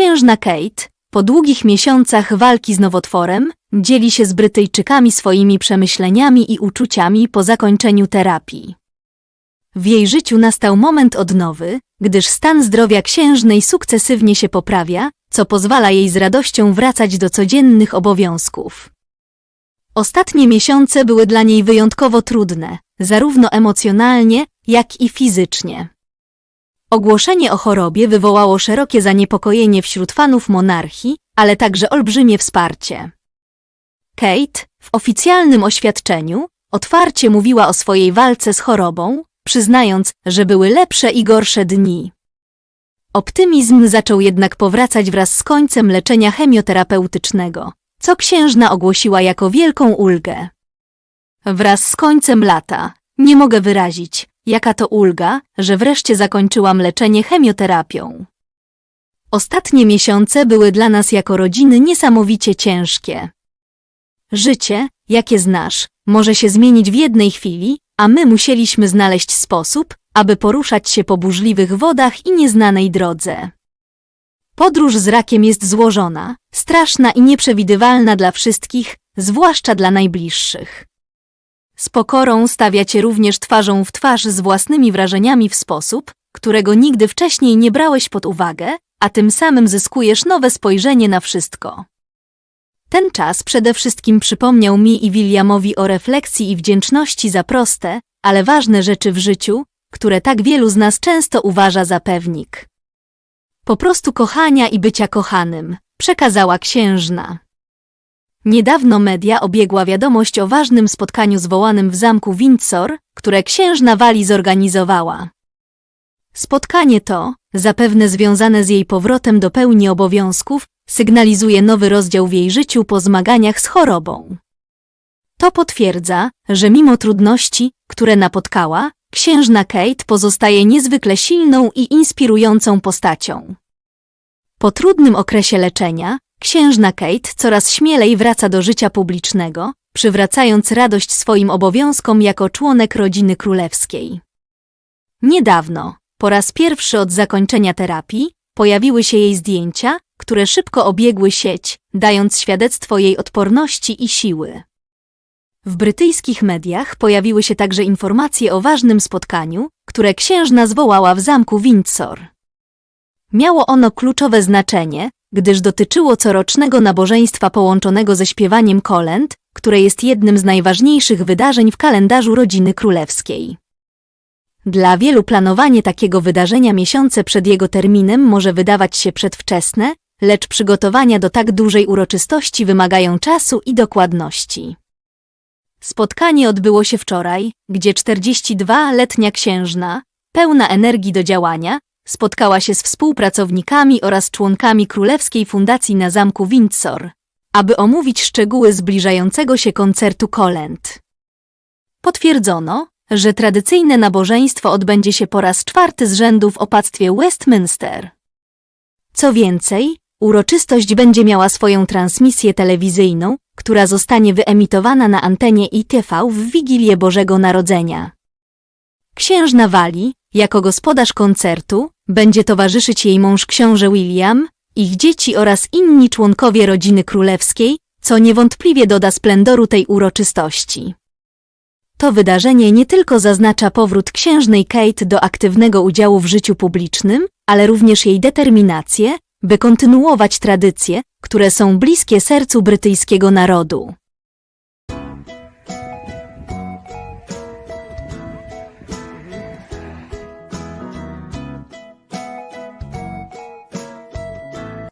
księżna Kate, po długich miesiącach walki z nowotworem, dzieli się z Brytyjczykami swoimi przemyśleniami i uczuciami po zakończeniu terapii. W jej życiu nastał moment odnowy, gdyż stan zdrowia księżnej sukcesywnie się poprawia, co pozwala jej z radością wracać do codziennych obowiązków. Ostatnie miesiące były dla niej wyjątkowo trudne, zarówno emocjonalnie, jak i fizycznie. Ogłoszenie o chorobie wywołało szerokie zaniepokojenie wśród fanów monarchii, ale także olbrzymie wsparcie. Kate, w oficjalnym oświadczeniu, otwarcie mówiła o swojej walce z chorobą, przyznając, że były lepsze i gorsze dni. Optymizm zaczął jednak powracać wraz z końcem leczenia chemioterapeutycznego, co księżna ogłosiła jako wielką ulgę. Wraz z końcem lata nie mogę wyrazić, jaka to ulga, że wreszcie zakończyłam leczenie chemioterapią. Ostatnie miesiące były dla nas jako rodziny niesamowicie ciężkie. Życie, jakie znasz, może się zmienić w jednej chwili, a my musieliśmy znaleźć sposób, aby poruszać się po burzliwych wodach i nieznanej drodze. Podróż z rakiem jest złożona, straszna i nieprzewidywalna dla wszystkich, zwłaszcza dla najbliższych. Z pokorą stawiacie również twarzą w twarz z własnymi wrażeniami w sposób, którego nigdy wcześniej nie brałeś pod uwagę, a tym samym zyskujesz nowe spojrzenie na wszystko. Ten czas przede wszystkim przypomniał mi i Williamowi o refleksji i wdzięczności za proste, ale ważne rzeczy w życiu, które tak wielu z nas często uważa za pewnik. Po prostu kochania i bycia kochanym, przekazała księżna. Niedawno media obiegła wiadomość o ważnym spotkaniu zwołanym w zamku Windsor, które księżna Wali zorganizowała. Spotkanie to, zapewne związane z jej powrotem do pełni obowiązków, sygnalizuje nowy rozdział w jej życiu po zmaganiach z chorobą. To potwierdza, że mimo trudności, które napotkała, księżna Kate pozostaje niezwykle silną i inspirującą postacią. Po trudnym okresie leczenia, księżna Kate coraz śmielej wraca do życia publicznego, przywracając radość swoim obowiązkom jako członek rodziny królewskiej. Niedawno, po raz pierwszy od zakończenia terapii, pojawiły się jej zdjęcia, które szybko obiegły sieć, dając świadectwo jej odporności i siły. W brytyjskich mediach pojawiły się także informacje o ważnym spotkaniu, które księżna zwołała w zamku Windsor. Miało ono kluczowe znaczenie, gdyż dotyczyło corocznego nabożeństwa połączonego ze śpiewaniem kolęd, które jest jednym z najważniejszych wydarzeń w kalendarzu rodziny królewskiej. Dla wielu planowanie takiego wydarzenia miesiące przed jego terminem może wydawać się przedwczesne, lecz przygotowania do tak dużej uroczystości wymagają czasu i dokładności. Spotkanie odbyło się wczoraj, gdzie 42-letnia księżna, pełna energii do działania, spotkała się z współpracownikami oraz członkami Królewskiej Fundacji na Zamku Windsor, aby omówić szczegóły zbliżającego się koncertu kolęd. Potwierdzono, że tradycyjne nabożeństwo odbędzie się po raz czwarty z rzędu w opactwie Westminster. Co więcej, uroczystość będzie miała swoją transmisję telewizyjną, która zostanie wyemitowana na antenie ITV w Wigilię Bożego Narodzenia. Księżna Wali, jako gospodarz koncertu, będzie towarzyszyć jej mąż książę William, ich dzieci oraz inni członkowie rodziny królewskiej, co niewątpliwie doda splendoru tej uroczystości. To wydarzenie nie tylko zaznacza powrót księżnej Kate do aktywnego udziału w życiu publicznym, ale również jej determinację, by kontynuować tradycje, które są bliskie sercu brytyjskiego narodu.